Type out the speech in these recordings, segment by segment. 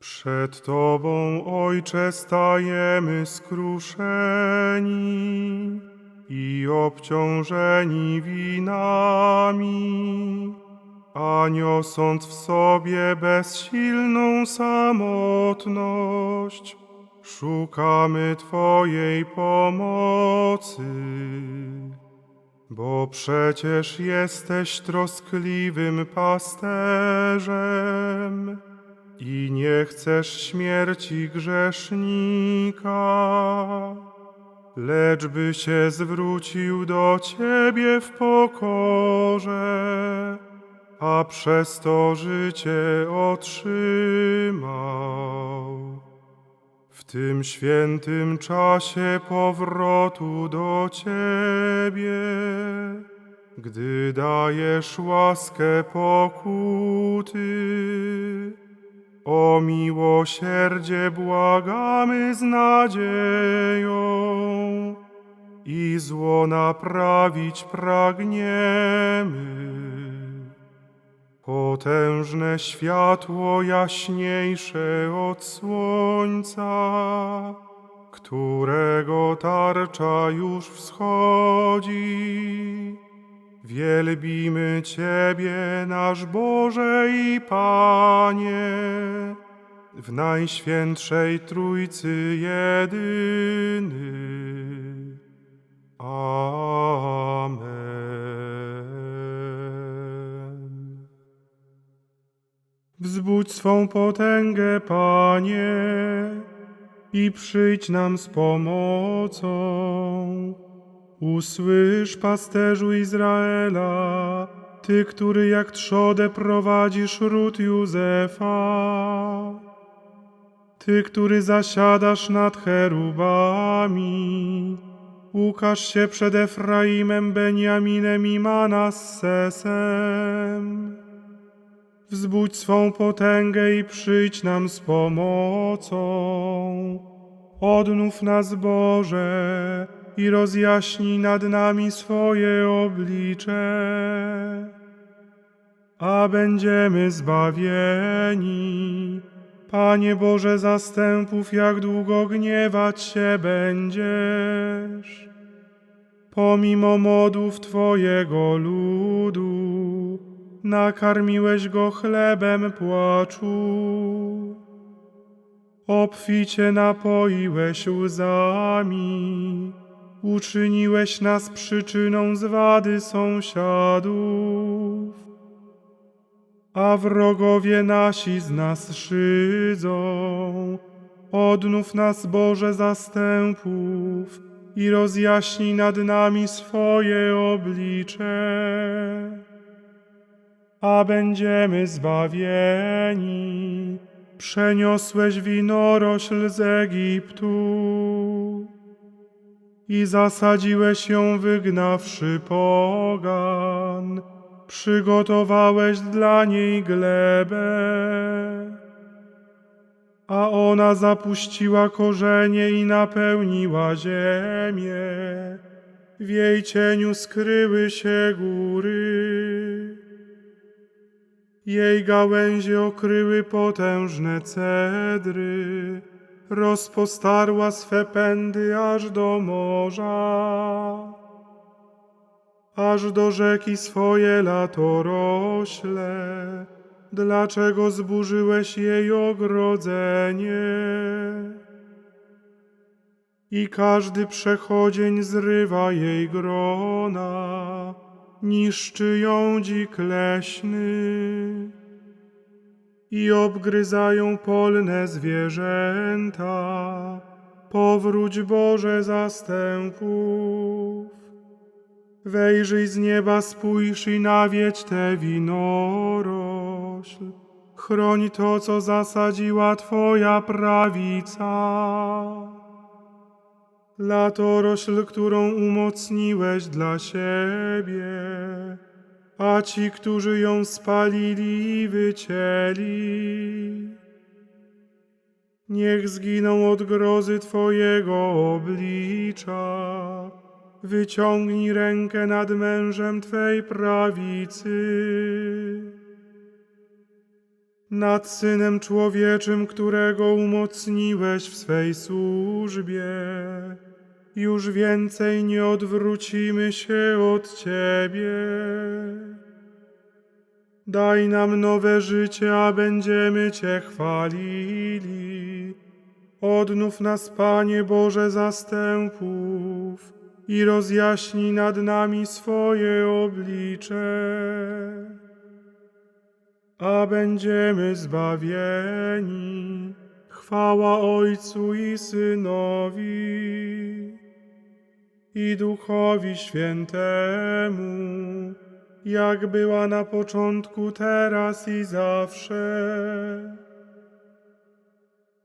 Przed Tobą, Ojcze, stajemy skruszeni i obciążeni winami, a niosąc w sobie bezsilną samotność, szukamy Twojej pomocy. Bo przecież jesteś troskliwym pasterzem i nie chcesz śmierci grzesznika, lecz by się zwrócił do Ciebie w pokorze, a przez to życie otrzymał. W tym świętym czasie powrotu do Ciebie, gdy dajesz łaskę pokuty, o miłosierdzie błagamy z nadzieją i zło naprawić pragniemy. Potężne światło jaśniejsze od słońca, którego tarcza już wschodzi. Wielbimy Ciebie, nasz Boże i Panie, w Najświętszej Trójcy jedyny. Amen. Wzbudź swą potęgę, Panie, i przyjdź nam z pomocą. Usłysz, pasterzu Izraela, Ty, który jak trzodę prowadzisz ród Józefa. Ty, który zasiadasz nad cherubami, ukaż się przed Efraimem, Beniaminem i Manassesem. Wzbudź swą potęgę i przyjdź nam z pomocą. Odnów nas, Boże, i rozjaśnij nad nami swoje oblicze, a będziemy zbawieni. Panie Boże zastępów, jak długo gniewać się będziesz? Pomimo modłów Twojego ludu, nakarmiłeś go chlebem płaczu. Obficie napoiłeś łzami, uczyniłeś nas przyczyną zwady sąsiadów. A wrogowie nasi z nas szydzą, odnów nas Boże zastępów i rozjaśnij nad nami swoje oblicze a będziemy zbawieni. Przeniosłeś winorośl z Egiptu i zasadziłeś ją wygnawszy pogan. Przygotowałeś dla niej glebę, a ona zapuściła korzenie i napełniła ziemię. W jej cieniu skryły się góry. Jej gałęzie okryły potężne cedry, rozpostarła swe pędy aż do morza, aż do rzeki swoje latorośle. Dlaczego zburzyłeś jej ogrodzenie? I każdy przechodzień zrywa jej grona niszczy ją dzik leśny i obgryzają polne zwierzęta. Powróć Boże zastępów. Wejrzyj z nieba, spójrz i nawiedź tę winorośl. Chroń to, co zasadziła Twoja prawica. latorośl, którą umocniłeś dla siebie, a ci, którzy ją spalili i wycięli, niech zginą od grozy Twojego oblicza. Wyciągnij rękę nad mężem Twej prawicy, nad synem człowieczym, którego umocniłeś w swej służbie. Już więcej nie odwrócimy się od Ciebie. Daj nam nowe życie, a będziemy Cię chwalili. Odnów nas, Panie Boże zastępów i rozjaśnij nad nami swoje oblicze, a będziemy zbawieni. Chwała Ojcu i Synowi i Duchowi Świętemu, jak była na początku, teraz i zawsze,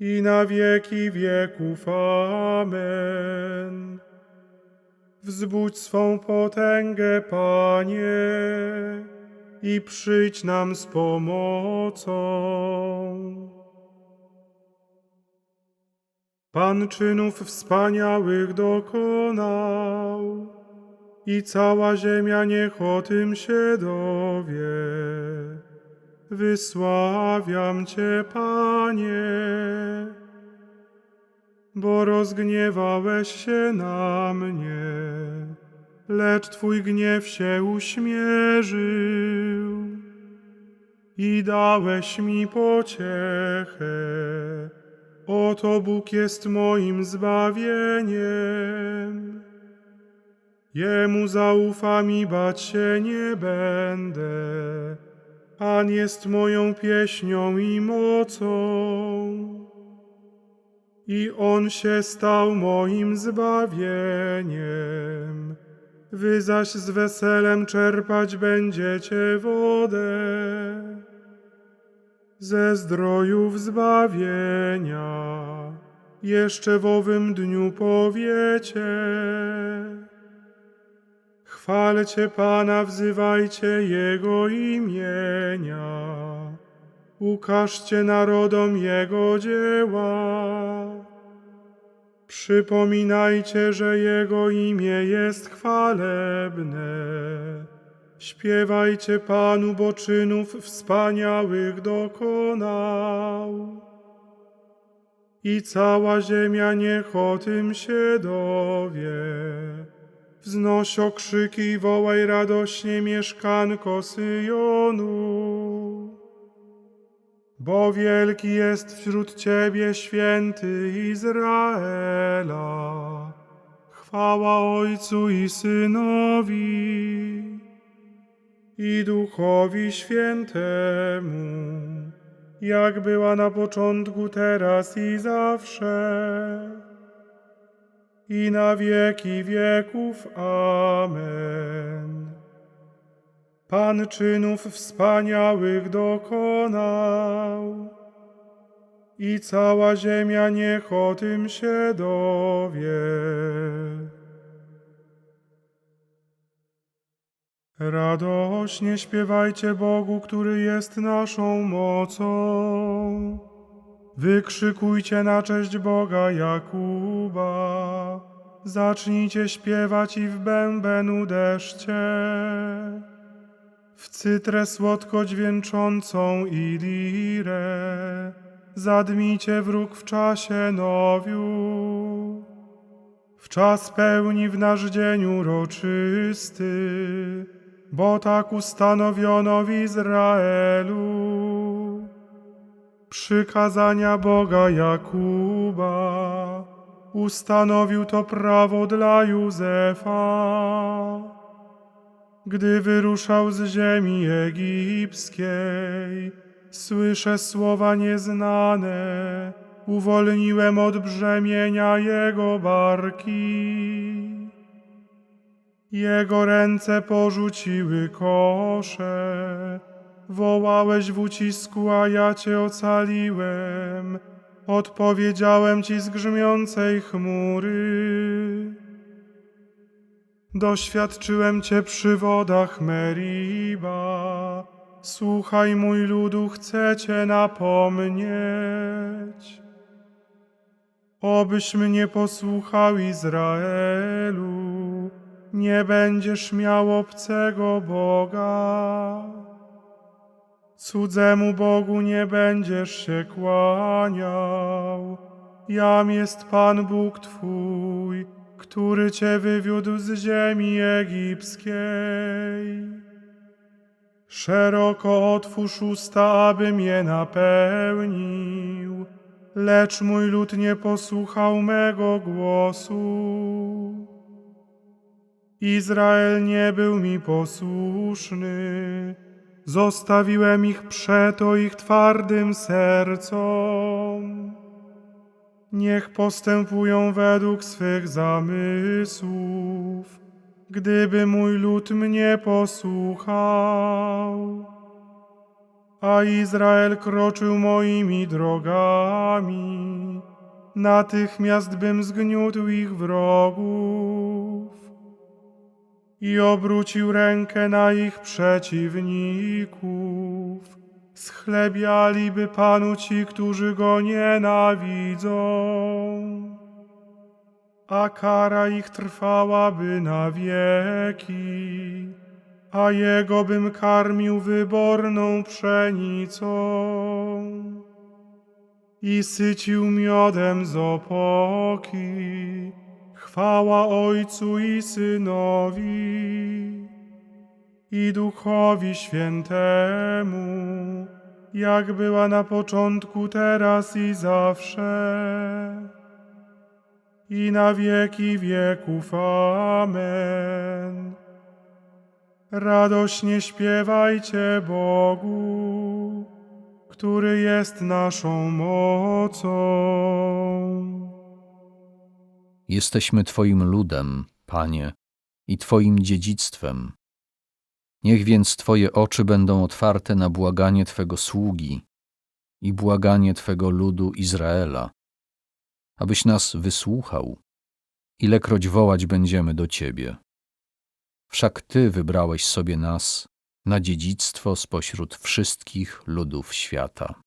i na wieki wieków. Amen. Wzbudź swą potęgę, Panie, i przyjdź nam z pomocą. Pan czynów wspaniałych dokonał i cała ziemia niech o tym się dowie. Wysławiam Cię, Panie, bo rozgniewałeś się na mnie, lecz Twój gniew się uśmierzył i dałeś mi pociechę. Oto Bóg jest moim zbawieniem. Jemu zaufam i bać się nie będę. Pan jest moją pieśnią i mocą. I On się stał moim zbawieniem. Wy zaś z weselem czerpać będziecie wodę ze zdrojów zbawienia. Jeszcze w owym dniu powiecie. Chwalcie Pana, wzywajcie Jego imienia. Ukażcie narodom Jego dzieła. Przypominajcie, że Jego imię jest chwalebne. Śpiewajcie Panu, bo czynów wspaniałych dokonał. I cała ziemia niech o tym się dowie. Wznoś okrzyki i wołaj radośnie mieszkanko Syjonu. Bo wielki jest wśród Ciebie święty Izraela. Chwała Ojcu i Synowi i Duchowi Świętemu, jak była na początku, teraz i zawsze, i na wieki wieków. Amen. Pan czynów wspaniałych dokonał i cała ziemia niech o tym się dowie. Radośnie śpiewajcie Bogu, który jest naszą mocą. Wykrzykujcie na cześć Boga Jakuba. Zacznijcie śpiewać i w bęben uderzcie. W cytrę słodko dźwięczącą i lirę. Zadmijcie wróg w czasie nowiu. W czas pełni w nasz dzień uroczysty, bo tak ustanowiono w Izraelu. Przykazania Boga Jakuba ustanowił to prawo dla Józefa. Gdy wyruszał z ziemi egipskiej, słyszę słowa nieznane, uwolniłem od brzemienia jego barki. Jego ręce porzuciły kosze, wołałeś w ucisku, a ja cię ocaliłem, odpowiedziałem ci z grzmiącej chmury. Doświadczyłem cię przy wodach Meriba. Słuchaj, mój ludu, chcę cię napomnieć. Obyś mnie posłuchał, Izraelu, nie będziesz miał obcego Boga. Cudzemu Bogu nie będziesz się kłaniał. Jam jest Pan Bóg Twój, który Cię wywiódł z ziemi egipskiej. Szeroko otwórz usta, aby mnie napełnił, lecz mój lud nie posłuchał mego głosu. Izrael nie był mi posłuszny, zostawiłem ich przeto ich twardym sercom. Niech postępują według swych zamysłów, gdyby mój lud mnie posłuchał. A Izrael kroczył moimi drogami, natychmiast bym zgniótł ich wrogów i obrócił rękę na ich przeciwników. Schlebialiby Panu ci, którzy go nienawidzą, a kara ich trwałaby na wieki, a jego bym karmił wyborną pszenicą i sycił miodem z opoki. Chwała Ojcu i Synowi i Duchowi Świętemu, jak była na początku, teraz i zawsze, i na wieki wieków. Amen. Radośnie śpiewajcie Bogu, który jest naszą mocą. Jesteśmy Twoim ludem, Panie, i Twoim dziedzictwem. Niech więc Twoje oczy będą otwarte na błaganie Twego sługi i błaganie Twego ludu Izraela, abyś nas wysłuchał, ilekroć wołać będziemy do Ciebie. Wszak Ty wybrałeś sobie nas na dziedzictwo spośród wszystkich ludów świata.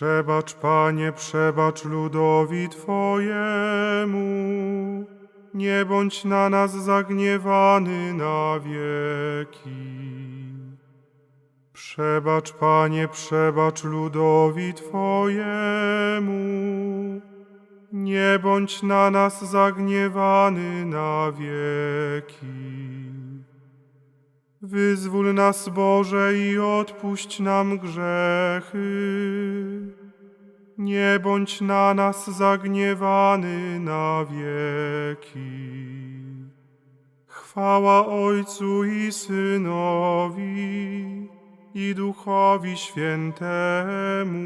Przebacz, Panie, przebacz ludowi Twojemu. Nie bądź na nas zagniewany na wieki. Przebacz, Panie, przebacz ludowi Twojemu. Nie bądź na nas zagniewany na wieki. Wyzwól nas, Boże, i odpuść nam grzechy. Nie bądź na nas zagniewany na wieki. Chwała Ojcu i Synowi i Duchowi Świętemu.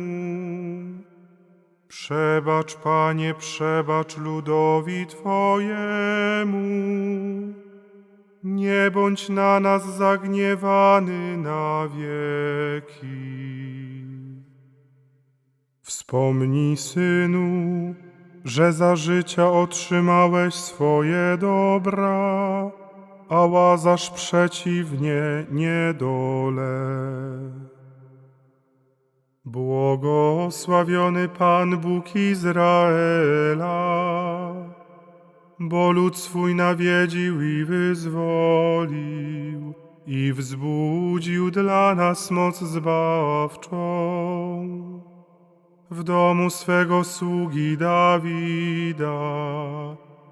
Przebacz, Panie, przebacz ludowi Twojemu. Nie bądź na nas zagniewany na wieki. Wspomnij, synu, że za życia otrzymałeś swoje dobra, a łazasz przeciwnie niedole. Błogosławiony Pan Bóg Izraela, bo lud swój nawiedził i wyzwolił i wzbudził dla nas moc zbawczą. W domu swego sługi Dawida,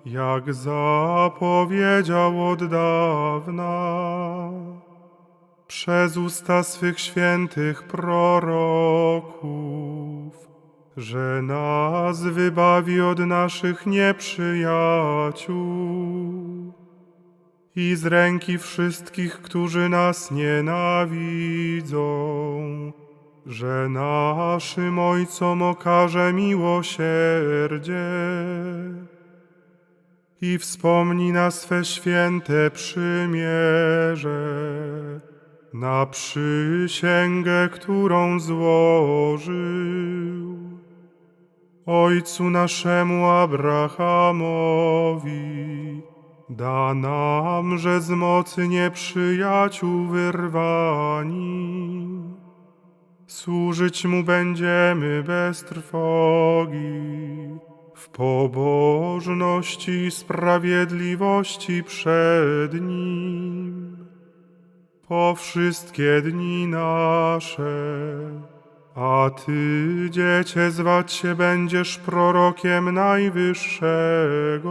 jak zapowiedział od dawna, przez usta swych świętych proroków że nas wybawi od naszych nieprzyjaciół i z ręki wszystkich, którzy nas nienawidzą, że naszym Ojcom okaże miłosierdzie i wspomni na swe święte przymierze, na przysięgę, którą złożył Ojcu naszemu Abrahamowi, da nam, że z mocy nieprzyjaciół wyrwani, służyć Mu będziemy bez trwogi, w pobożności i sprawiedliwości przed Nim, po wszystkie dni nasze. A Ty, Dziecię, zwać się będziesz prorokiem Najwyższego,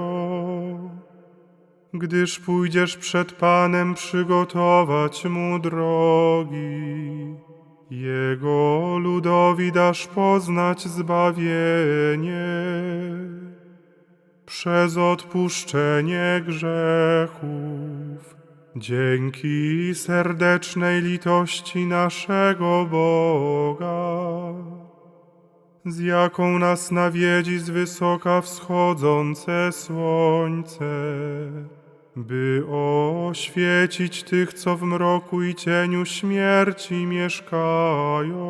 gdyż pójdziesz przed Panem przygotować Mu drogi. Jego ludowi dasz poznać zbawienie przez odpuszczenie grzechów, dzięki serdecznej litości naszego Boga, z jaką nas nawiedzi z wysoka wschodzące słońce, by oświecić tych, co w mroku i cieniu śmierci mieszkają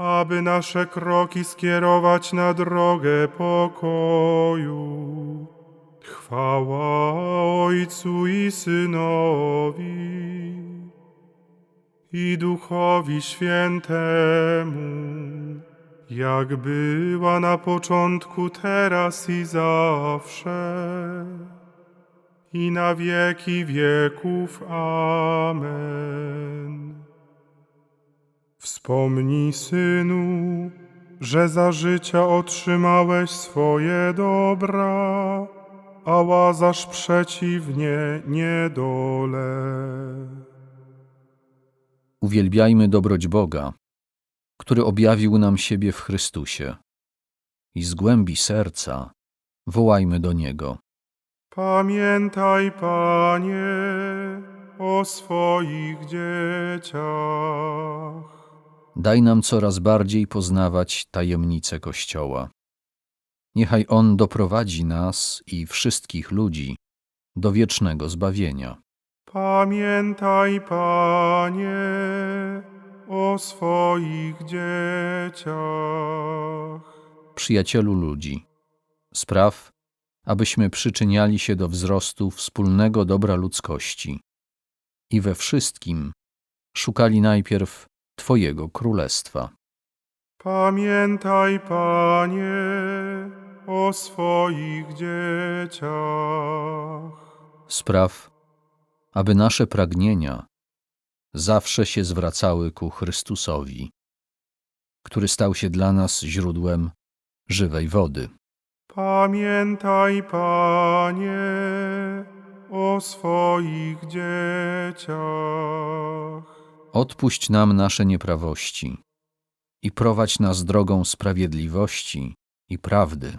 aby nasze kroki skierować na drogę pokoju. Chwała Ojcu i Synowi i Duchowi Świętemu, jak była na początku, teraz i zawsze, i na wieki wieków. Amen. Wspomnij, synu, że za życia otrzymałeś swoje dobra, a łazasz przeciwnie niedole. Uwielbiajmy dobroć Boga, który objawił nam siebie w Chrystusie. I z głębi serca wołajmy do Niego. Pamiętaj, Panie, o swoich dzieciach. Daj nam coraz bardziej poznawać tajemnice Kościoła. Niechaj On doprowadzi nas i wszystkich ludzi do wiecznego zbawienia. Pamiętaj, Panie, o swoich dzieciach. Przyjacielu ludzi, spraw, abyśmy przyczyniali się do wzrostu wspólnego dobra ludzkości i we wszystkim szukali najpierw Twojego królestwa. Pamiętaj, Panie, o swoich dzieciach. Spraw, aby nasze pragnienia zawsze się zwracały ku Chrystusowi, który stał się dla nas źródłem żywej wody. Pamiętaj, Panie, o swoich dzieciach. Odpuść nam nasze nieprawości i prowadź nas drogą sprawiedliwości i prawdy.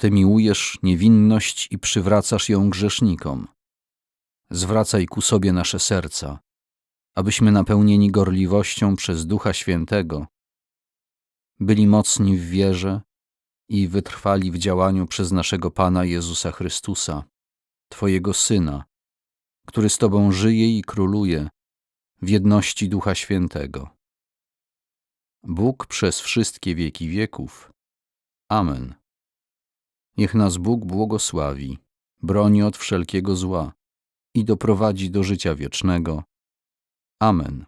Ty miłujesz niewinność i przywracasz ją grzesznikom. Zwracaj ku sobie nasze serca, abyśmy napełnieni gorliwością przez Ducha Świętego byli mocni w wierze i wytrwali w działaniu przez naszego Pana Jezusa Chrystusa, Twojego Syna, który z Tobą żyje i króluje w jedności Ducha Świętego. Bóg przez wszystkie wieki wieków. Amen. Niech nas Bóg błogosławi, broni od wszelkiego zła i doprowadzi do życia wiecznego. Amen.